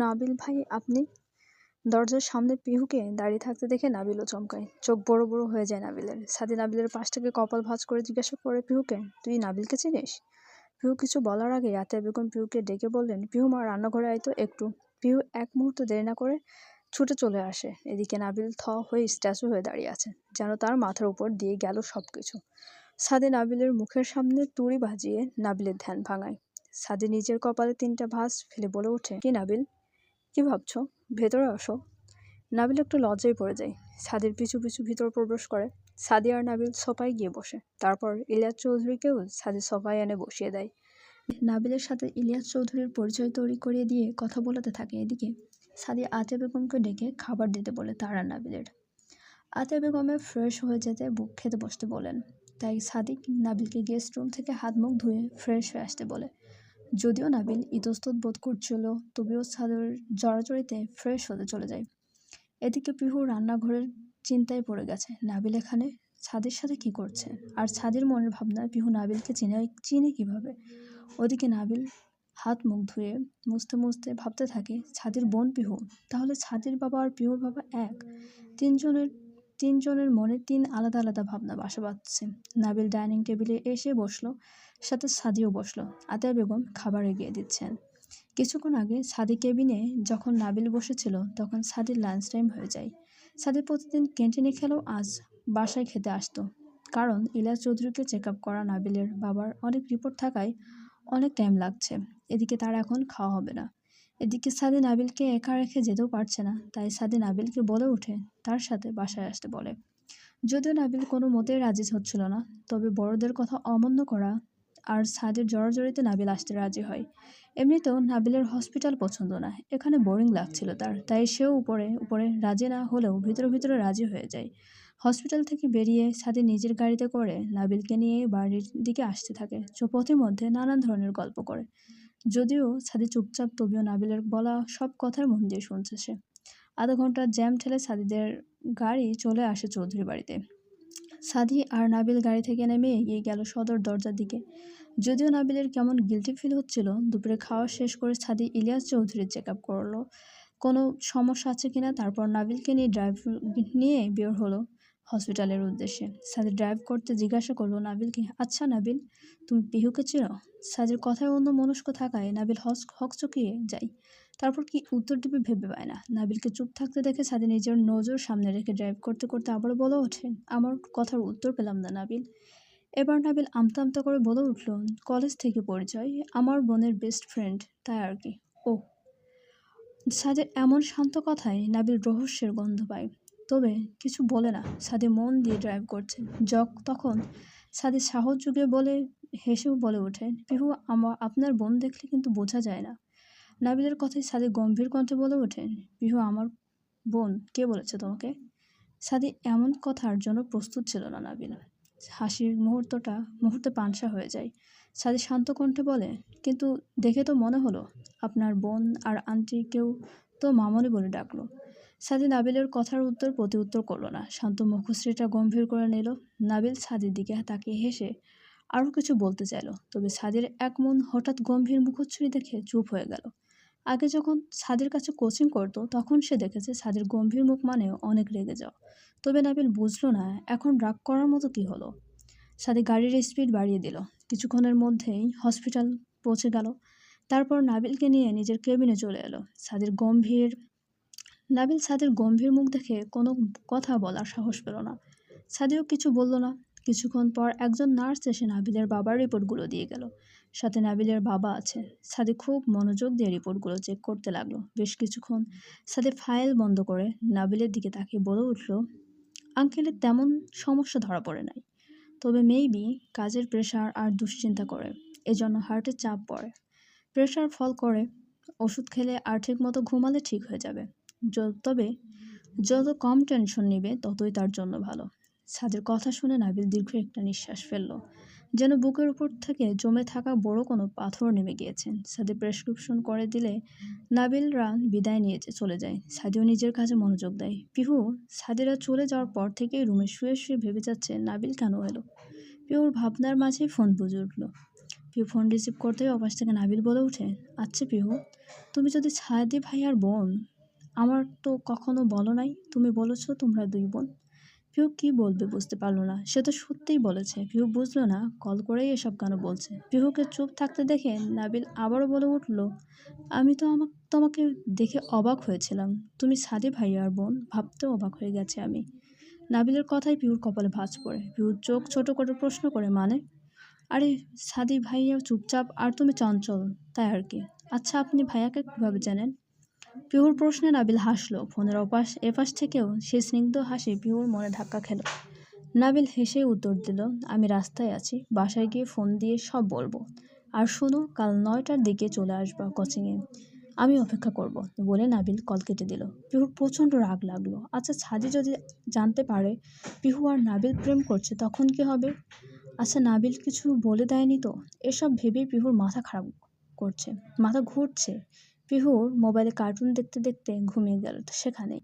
নাবিল ভাই, আপনি দরজার সামনে পিহুকে দাঁড়িয়ে থাকতে দেখে নাবিলও চমকায়। চোখ বড় বড় হয়ে যায় নাবিলের। সাদি নাবিলের পাশ থেকে কপাল ভাঁজ করে জিজ্ঞাসা করে, পিহুকে, তুই নাবিলকে চিনিস? পিহু কিছু বলার আগে আতিয়া বেগম পিহুকে ডেকে বললেন, পিহু মা, রান্নাঘরে আইতো একটু। পিহু এক মুহূর্ত দেরি না করে ছুটে চলে আসে। এদিকে নাবিল থ হয়ে স্ট্যাচু হয়ে দাঁড়িয়ে আছে, যেন তার মাথার উপর দিয়ে গেল সব কিছু সাদে নাবিলের মুখের সামনে তুড়ি বাজিয়ে নাবিলের ধ্যান ভাঙায়। সাদে নিজের কপালে তিনটা ভাঁজ ফেলে বলে ওঠে, কি নাবিল? কি ভাবছ? ভেতরে আসো। নাবিল একটু লজ্জায় পড়ে যায়। সাদের পিছু পিছু ভিতর প্রবেশ করে। সাদি আর নাবিল সোফায় গিয়ে বসে। তারপর ইলিয়াস চৌধুরীকেও সাদি সোফায় এনে বসিয়ে দেয়। নাবিলের সাথে ইলিয়াস চৌধুরীর পরিচয় তৈরি করিয়ে দিয়ে কথা বলাতে থাকে এদিকে। সাদি আতিয়া বেগমকে ডেকে খাবার দিতে বলে তার নাবিলের। আতিয়া বেগমে ফ্রেশ হয়ে যেতে বুক খেতে বসতে বলেন। তাই সাদিক নাবিলকে গেস্ট রুম থেকে হাত মুখ ধুয়ে ফ্রেশ হয়ে আসতে বলে। যদিও নাবিল ইতস্তত বোধ করছিল তবুও সাদের জড়াজড়িতে ফ্রেশ হতে চলে যায়। এদিকে পিহু রান্নাঘরের চিন্তায় পড়ে গেছে। নাবিল এখানে ছাদের সাথে কি করছে? আর ছাদের মনের ভাবনা পিহু নাবিলকে চিনে চিনে কীভাবে? ওদিকে নাবিল হাত মুখ ধুয়ে মুছতে মুছতে ভাবতে থাকে, ছাদের বোন পিহু? তাহলে ছাদের বাবা আর পিহুর বাবা এক। তিনজনের তিনজনের মনে তিন আলাদা আলাদা ভাবনা বাসা বাঁধছে নাবিল ডাইনিং টেবিলে এসে বসল, সাথে সাদিও বসল। আতিয়া বেগম খাবার এগিয়ে দিচ্ছেন। কিছুক্ষণ আগে সাদি কেবিনে যখন নাবিল বসেছিল, তখন সাদির লাঞ্চ টাইম হয়ে যায়। সাদি প্রতিদিন ক্যান্টিনে খেলেও আজ বাসায় খেতে আসতো। কারণ ইলাস চৌধুরীকে চেক আপ করা নাবিলের বাবার অনেক রিপোর্ট থাকায় অনেক টাইম লাগছে। এদিকে তার এখন খাওয়া হবে না। এদিকে সাদি নাবিলকে একা রেখে যেতেও পারছে না। তাই সাদি নাবিলকে বলে ওঠে, তার সাথে বাসায় আসতে বলে। যদিও নাবিল কোনো মতেই রাজি হচ্ছিল না, তবে বড়দের কথা অমান্য করা আর সাদের জড়াজড়িতে নাবিল আসতে রাজি হয়। এমনিতেও নাবিলের হসপিটাল পছন্দ না, এখানে বোরিং লাগছিল তার, তাই সেও উপরে উপরে রাজি না হলেও ভিতরে ভিতরে রাজি হয়ে যায়। হসপিটাল থেকে বেরিয়ে সাথে নিজের গাড়িতে করে নাবিলকে নিয়ে বাড়ির দিকে আসতে থাকে, চৌপথের মধ্যে নানান ধরনের গল্প করে। যদিও সাদি চুপচাপ তবিও নাবিলের বলা সব কথার মন দিয়ে শুনছে সে। আধা ঘণ্টা জ্যাম ঠেলে সাদিদের গাড়ি চলে আসে চৌধুরী বাড়িতে। সাদি আর নাবিল গাড়ি থেকে নেমে এগিয়ে গেল সদর দরজার দিকে। যদিও নাবিলের কেমন গিলটি ফিল হচ্ছিল, দুপুরে খাওয়া শেষ করে সাদি ইলিয়াস চৌধুরীর চেক আপ করল। কোনো সমস্যা আছে কিনা? তারপর নাবিলকে নিয়ে ড্রাইভ নিয়ে বের হলো। হসপিটালের উদ্দেশ্যে। সাদি ড্রাইভ করতে জিজ্ঞাসা করল নাবিলকে আচ্ছা নাবিল, তুমি পিহুকে চিনো? সাদির কথায় অন্য মনস্ক থাকায় নাবিল হস হকচকিয়ে যায়। তারপর কি উত্তর দিবে ভেবে পায় না। নাবিলকে চুপ থাকতে দেখে সাদি নিজের নজর সামনে রেখে ড্রাইভ করতে করতে আবার বলে ওঠে, আমার কথার উত্তর পেলাম না নাবিল। এবার নাবিল আমতা আমতা করে বলে উঠল, কলেজ থেকে পরিচয়, আমার বোনের বেস্ট ফ্রেন্ড তাই আর কি। ও সাদের এমন শান্ত কথায় নাবিল রহস্যের গন্ধ পায়। তবে কিছু বলে না, সাদে মন দিয়ে ড্রাইভ করছে। যক তখন সাদে সাহস যুগে বলে, হেসেও বলে ওঠে, পিহু আমার আপনার বোন দেখলে কিন্তু বোঝা যায় না। নাবিলের কথায় সাদে গম্ভীর কণ্ঠে বলে ওঠেন পিহু, আমার বোন, কে বলেছে তোমাকে? সাদি এমন কথার জন্য প্রস্তুত ছিল না নাবিল। হাসির মুহূর্তটা, মুহূর্তে পানসা হয়ে যায়। সাদি শান্ত কণ্ঠে বলে, কিন্তু দেখে তো মনে হলো, আপনার বোন আর আন্টি কেউ তো মামনি বলে ডাকলো। সাদি নাবিলের কথার উত্তর প্রতি উত্তর করল না। শান্ত মুখশ্রীটা গম্ভীর করে নিল। নাবিল সাদির দিকে তাকিয়ে হেসে আরও কিছু বলতে চাইল। তবে সাদির এক মন হঠাৎ গম্ভীর মুখশ্রী দেখে চুপ হয়ে গেল। আগে যখন সাদের কাছে কোচিং করতো, তখন সে দেখেছে সাদের গম্ভীর মুখ মানে অনেক রেগে যাও তবে নাবিল বুঝলো না, এখন রাগ করার মতো কি হলো? সাদি গাড়ির স্পিড বাড়িয়ে দিল। কিছুক্ষণের মধ্যেই হসপিটাল পৌঁছে গেল। তারপর নাবিলকে নিয়ে নিজের কেবিনে চলে এলো। সাদের গম্ভীর নাবিল সাদির গম্ভীর মুখ দেখে কোনো কথা বলার সাহস পেল না। সাদিও কিছু বলল না। কিছুক্ষণ পর একজন নার্স এসে নাবিলের বাবার রিপোর্টগুলো দিয়ে গেল। সাথে নাবিলের বাবা আছে। সাদি খুব মনোযোগ দিয়ে রিপোর্টগুলো চেক করতে লাগল। বেশ কিছুক্ষণ সাদি ফাইল বন্ধ করে নাবিলের দিকে তাকিয়ে বলে উঠল, আঙ্কেলের তেমন সমস্যা ধরা পড়ে নাই। তবে মেইবি কাজের প্রেশার আর দুশ্চিন্তা করে। এজন্য হার্টে চাপ পড়ে। প্রেশার ফল করে। ওষুধ খেলে আর ঠিক মতো ঘুমালে ঠিক হয়ে যাবে। তবে যত কম টেনশন নেবে, ততই তার জন্য ভালো। সাদের কথা শুনে নাবিল দীর্ঘ একটা নিঃশ্বাস ফেলল, যেন বুকের উপর থেকে জমে থাকা বড় কোনো পাথর নেমে গিয়েছেন সাদি প্রেসক্রিপশন করে দিলে নাবিলরা বিদায় নিয়ে চলে যায় সাদিও নিজের কাজে মনোযোগ দেয়। পিহু সাদিরা চলে যাওয়ার পর থেকেই রুমে শুয়ে শুয়ে ভেবে যাচ্ছে নাবিল কেন এলো। পিহুর ভাবনার মাঝেই ফোন বুঝে উঠল। পিহু ফোন রিসিভ করতেই অপাশ থেকে নাবিল বলে ওঠে আচ্ছা পিহু, তুমি যদি ছায়াদি ভাইয়ার বোন আমার তো কখনো বলো নাই, তুমি বলেছ তোমরা দুই বোন। পিহু কি বলবে বুঝতে পারল না, সে তো সত্যিই বলেছে। পিহু বুঝলো না, কল করেই এসব কেন বলছে? পিহুকে চুপ থাকতে দেখে নাবিল আবারও বলে উঠল, আমি তো আমাকে, তোমাকে দেখে অবাক হয়েছিলাম। তুমি সাদি ভাইয়ার বোন, ভাবতেও অবাক হয়ে গেছে আমি। নাবিলের কথাই পিহুর কপালে ভাঁজ পড়ে। পিহুর চোখ ছোট করে প্রশ্ন করে মানে? আরে, সাদি ভাইয়া চুপচাপ, আর তুমি চঞ্চল, তাই আর কি? আচ্ছা আপনি ভাইয়াকে কীভাবে জানেন পিহুর প্রশ্নে নাবিল হাসলো। ফোনের অপাশ এপাশ থেকেও সে স্নিগ্ধ হাসি পিহুর মনে ধাক্কা খেল। নাবিল হেসে উত্তর দিল, আমি রাস্তায় আছি, বাসায় গিয়ে ফোন দিয়ে সব বলব। আর শোনো, কাল নয়টার দিকে চলে আসবা কোচিংয়ে। আমি অপেক্ষা করব, বলে নাবিল কল কেটে দিল। পিহুর প্রচণ্ড রাগ লাগল। আচ্ছা ছাদি যদি জানতে পারে পিহু আর নাবিল প্রেম করছে, তখন কি হবে? আচ্ছা নাবিল কিছু বলে দেয়নি তো। এসব ভেবে পিহুর মাথা খারাপ করছে, মাথা ঘুরছে। পিহুর মোবাইলে কার্টুন দেখতে দেখতে ঘুমিয়ে গেল সেখানে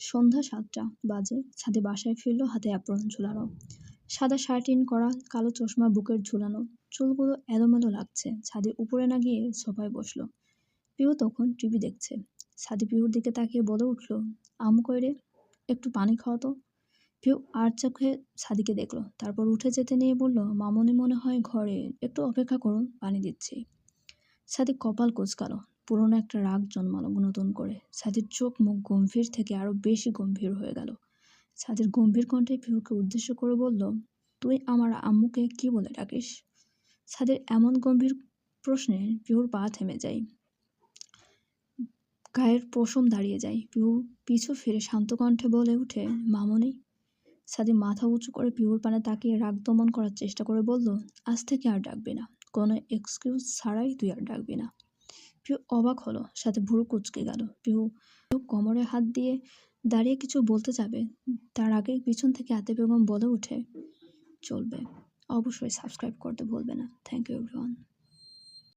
সন্ধ্যা সাতটা বাজে, ছাদে বাসায় ফিরল হাতে অ্যাপ্রন ঝুলানো। সাদা শার্ট ইন করা, কালো চশমা বুকের ঝুলানো, চুলগুলো এলোমেলো লাগছে, ছাদে উপরে না গিয়ে সোফায় বসল। পিহু তখন টিভি দেখছে। ছাদি পিহুর দিকে তাকিয়ে বলে উঠল, আম কইরে একটু পানি খাওয়া তো। পিহু আর চোখে ছাদিকে দেখল, তারপর উঠে যেতে নিয়ে বলল, মামনি মনে হয় ঘরে, একটু অপেক্ষা করুন, পানি দিচ্ছি। সাদি কপাল কুচকালো পুরনো একটা রাগ জন্মালো নতুন করে। সাদির চোখ মুখ গম্ভীর থেকে আরও বেশি গম্ভীর হয়ে গেল। সাদির গম্ভীর কণ্ঠে পিহুকে উদ্দেশ্য করে বলল, তুই আমার আম্মুকে কি বলে ডাকিস? সাদির এমন গম্ভীর প্রশ্নে পিহুর পা থেমে যায়। গায়ের পশম দাঁড়িয়ে যায়। পিহু পিছু ফিরে শান্ত কণ্ঠে বলে উঠে মামনি? সাদি মাথা উঁচু করে পিহুর পানে তাকিয়ে রাগ দমন করার চেষ্টা করে বলল, আজ থেকে আর ডাকবি না। কোনো এক্সকিউজ ছাড়াই তুই আর ডাকবি না। পিহু অবাক হলো, সাথে ভুরু কুচকে গেল। পিউ কোমরে হাত দিয়ে দাঁড়িয়ে কিছু বলতে যাবে, তার আগে পিছন থেকে আতে বেগম বলে উঠে চলবে। অবশ্যই সাবস্ক্রাইব করতে ভুলবে না। Thank you everyone